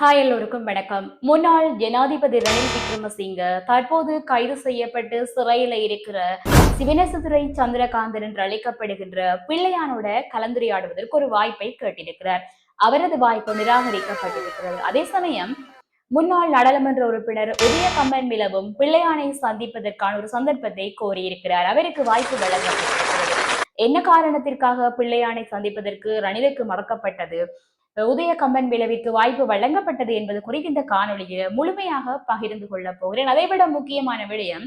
Hi எல்லோருக்கும் வணக்கம். முன்னாள் ஜனாதிபதி ரணில் விக்ரமசிங்க தற்போது கைது செய்யப்பட்டு சிறையில இருக்கிற சிவனேசதுரை சந்திரகாந்தன் என்று அழைக்கப்படுகின்ற பிள்ளையானோட கலந்துரையாடுவதற்கு ஒரு வாய்ப்பை கேட்டிருக்கிறார். அவரது வாய்ப்பு நிராகரிக்கப்பட்டிருக்கிறது. அதே சமயம் முன்னாள் நாடாளுமன்ற உறுப்பினர் உதய கம்பன் மிலவும் பிள்ளையானை சந்திப்பதற்கான ஒரு சந்தர்ப்பத்தை கோரியிருக்கிறார். அவருக்கு வாய்ப்பு வழங்கப்பட்டிருக்கிறது. என்ன காரணத்திற்காக பிள்ளையானை சந்திப்பதற்கு ரணிலுக்கு மறக்கப்பட்டது? உதய கம்பன் விளைவிற்கு வாய்ப்பு வழங்கப்பட்டது என்பது குறித்து இந்த காணொலியில் முழுமையாக பகிர்ந்து கொள்ள போகிறேன். அதைவிட முக்கியமான விடயம்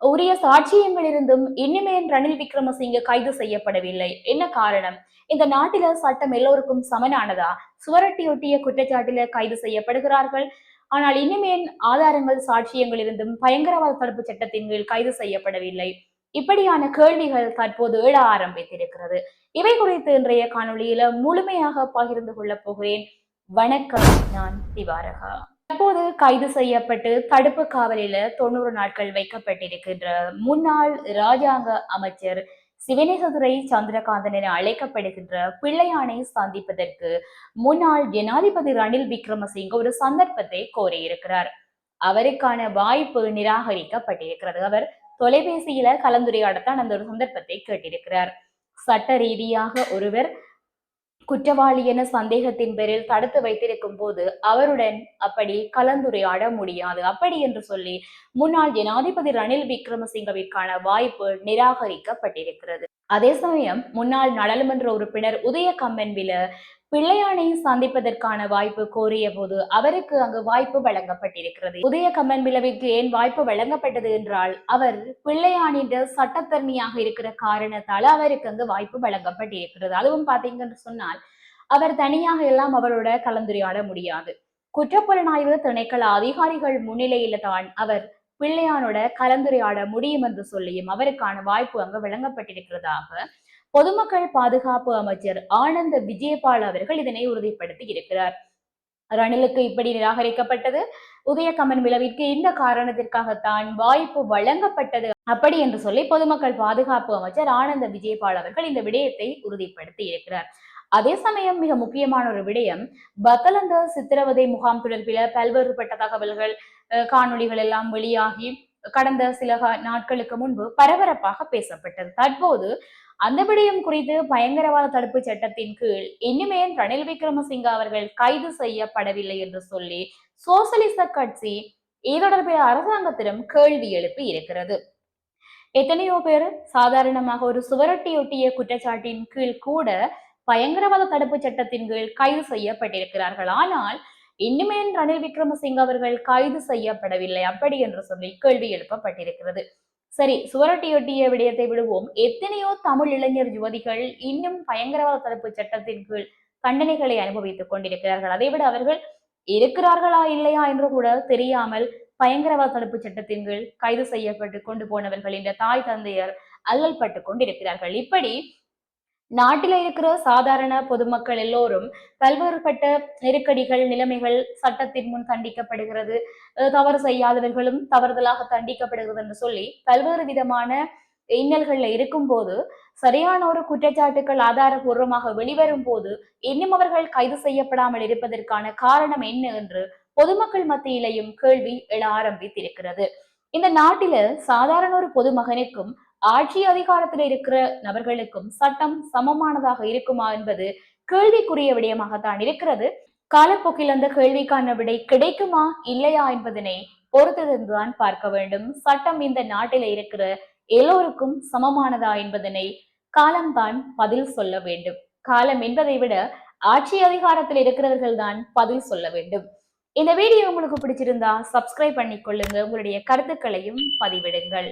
உரிய சாட்சியங்களிலிருந்தும் இன்னுமே ரணில் விக்ரமசிங்க கைது செய்யப்படவில்லை. என்ன காரணம்? இந்த நாட்டில சட்டம் எல்லோருக்கும் சமனானதா? சுவரட்டியொட்டிய குற்றச்சாட்டில கைது செய்யப்படுகிறார்கள். ஆனால் இனிமேல் ஆதாரங்கள் சாட்சியங்கள் இருந்தும் பயங்கரவாத தடுப்பு சட்டத்தின் கீழ் கைது செய்யப்படவில்லை. இப்படியான கேள்விகள் தற்போது எழ ஆரம்பித்திருக்கிறது. இவை குறித்து இன்றைய காணொளியில முழுமையாக பகிர்ந்து கொள்ள போகிறேன். வணக்கம் நான் திவாரகா. தற்போது கைது செய்யப்பட்டு தடுப்பு காவலில தொண்ணூறு நாட்கள் வைக்கப்பட்டிருக்கின்ற முன்னாள் ராஜாங்க அமைச்சர் சிவனேசதுரை சந்திரகாந்தன் என அழைக்கப்படுகின்ற பிள்ளையானை சந்திப்பதற்கு முன்னாள் ஜனாதிபதி ரணில் விக்ரமசிங்க ஒரு சந்தர்ப்பத்தை கோரியிருக்கிறார். அவருக்கான வாய்ப்பு நிராகரிக்கப்பட்டிருக்கிறது. அவர் தொலைபேசியில கலந்துரையாடத்தான் அந்த ஒரு சந்தர்ப்பத்தை கேட்டிருக்கிறார். சட்ட ரீதியாக ஒருவர் குற்றவாளி என சந்தேகத்தின் பேரில் தடுத்து வைத்திருக்கும் போது அவருடன் அப்படி கலந்துரையாட முடியாது. அப்படி என்று சொல்லி முன்னாள் ஜனாதிபதி ரணில் விக்ரமசிங்கவிற்கான வாய்ப்பு நிராகரிக்கப்பட்டிருக்கிறது. அதே சமயம் முன்னாள் நாடாளுமன்ற உறுப்பினர் உதய கம்மன்வில பிள்ளையானை சந்திப்பதற்கான வாய்ப்பு கோரிய போது அவருக்கு அங்கு வாய்ப்பு வழங்கப்பட்டிருக்கிறது. உதய கம்மன் விளவிற்கு ஏன் வாய்ப்பு வழங்கப்பட்டது என்றால் அவர் பிள்ளையானின் சட்டத்தரணியாக இருக்கிற காரணத்தால் அவருக்கு அங்கு வாய்ப்பு வழங்கப்பட்டிருக்கிறது. அதுவும் பாத்தீங்கன்னு சொன்னால் அவர் தனியாக எல்லாம் அவரோட கலந்துரையாட முடியாது. குற்றப்புலனாய்வு திணைக்கள அதிகாரிகள் முன்னிலையில தான் அவர் பிள்ளையானோட கலந்துரையாட முடியும் என்று சொல்லியும் அவருக்கான வாய்ப்பு அங்கு வழங்கப்பட்டிருக்கிறதாக பொதுமக்கள் பாதுகாப்பு அமைச்சர் ஆனந்த விஜயபால் அவர்கள் இதனை உறுதிப்படுத்தி இருக்கிறார். ரணிலுக்கு இப்படி நிராகரிக்கப்பட்டது? உதயகமன் விளைவிற்கு இந்த காரணத்திற்காகத்தான் வாய்ப்பு வழங்கப்பட்டது அப்படி என்று சொல்லி பொதுமக்கள் பாதுகாப்பு அமைச்சர் ஆனந்த விஜயபால் அவர்கள் இந்த விடயத்தை உறுதிப்படுத்தி இருக்கிறார். அதே சமயம் மிக முக்கியமான ஒரு விடயம் பத்தலந்த சித்திரவதை முகாம் தொடர்பில பல்வேறுபட்ட தகவல்கள் காணொலிகள் எல்லாம் வெளியாகி கடந்த சில நாட்களுக்கு முன்பு பரபரப்பாக பேசப்பட்டது. தற்போது அந்த விடயம் குறித்து பயங்கரவாத தடுப்பு சட்டத்தின் கீழ் இனிமேல் ரணில் விக்ரமசிங்க அவர்கள் கைது செய்யப்படவில்லை என்று சொல்லி சோசலிச கட்சி இது தொடர்பில் அரசாங்கத்திடம் கேள்வி எழுப்பி இருக்கிறது. எத்தனையோ பேர் சாதாரணமாக ஒரு சுவரொட்டியொட்டிய குற்றச்சாட்டின் கீழ் கூட பயங்கரவாத தடுப்பு சட்டத்தின் கீழ் கைது செய்யப்பட்டிருக்கிறார்கள். ஆனால் இன்னுமே ரணில் விக்ரமசிங்க அவர்கள் கைது செய்யப்படவில்லை அப்படி என்று சொல்லி கேள்வி எழுப்பப்பட்டிருக்கிறது. சரி சுவரட்டியொட்டிய விடயத்தை விடுவோம். எத்தனையோ தமிழ் இளைஞர் யுவதிகள் இன்னும் பயங்கரவாத தடுப்பு சட்டத்தின் கீழ் தண்டனைகளை அனுபவித்துக் கொண்டிருக்கிறார்கள். அதைவிட அவர்கள் இருக்கிறார்களா இல்லையா என்று கூட தெரியாமல் பயங்கரவாத தடுப்பு சட்டத்தின் கீழ் கைது செய்யப்பட்டு கொண்டு போனவர்கள் இந்த தாய் தந்தையர் அல்லல் பட்டு கொண்டிருக்கிறார்கள். இப்படி நாட்டில இருக்கிற சாதாரண பொதுமக்கள் எல்லோரும் பல்வேறுபட்ட நெருக்கடிகள் நிலைமைகள் சட்டத்தின் முன் தண்டிக்கப்படுகிறது. தவறு செய்யாதவர்களும் தவறுதலாக தண்டிக்கப்படுகிறது என்று சொல்லி பல்வேறு விதமான இன்னல்கள்ல இருக்கும் போது சரியான ஒரு குற்றச்சாட்டுகள் ஆதாரபூர்வமாக வெளிவரும் போது இன்னும் அவர்கள் கைது செய்யப்படாமல் இருப்பதற்கான காரணம் என்ன என்று பொதுமக்கள் மத்தியிலையும் கேள்வி எழ ஆரம்பித்திருக்கிறது. இந்த நாட்டில சாதாரண ஒரு பொதுமகனுக்கும் ஆட்சி அதிகாரத்தில் இருக்கிற நபர்களுக்கும் சட்டம் சமமானதாக இருக்குமா என்பது கேள்விக்குரிய விடயமாகத்தான் இருக்கிறது. காலப்போக்கில் அந்த கேள்விக்கான விடை கிடைக்குமா இல்லையா என்பதனை பொறுத்திருந்துதான் பார்க்க வேண்டும். சட்டம் இந்த நாட்டில இருக்கிற எல்லோருக்கும் சமமானதா என்பதனை காலம்தான் பதில் சொல்ல வேண்டும். காலம் என்பதை விட ஆட்சி அதிகாரத்தில் இருக்கிறவர்கள் தான் பதில் சொல்ல வேண்டும். இந்த வீடியோ உங்களுக்கு பிடிச்சிருந்தா சப்ஸ்கிரைப் பண்ணிக்கொள்ளுங்க. உங்களுடைய கருத்துக்களையும் பதிவிடுங்கள்.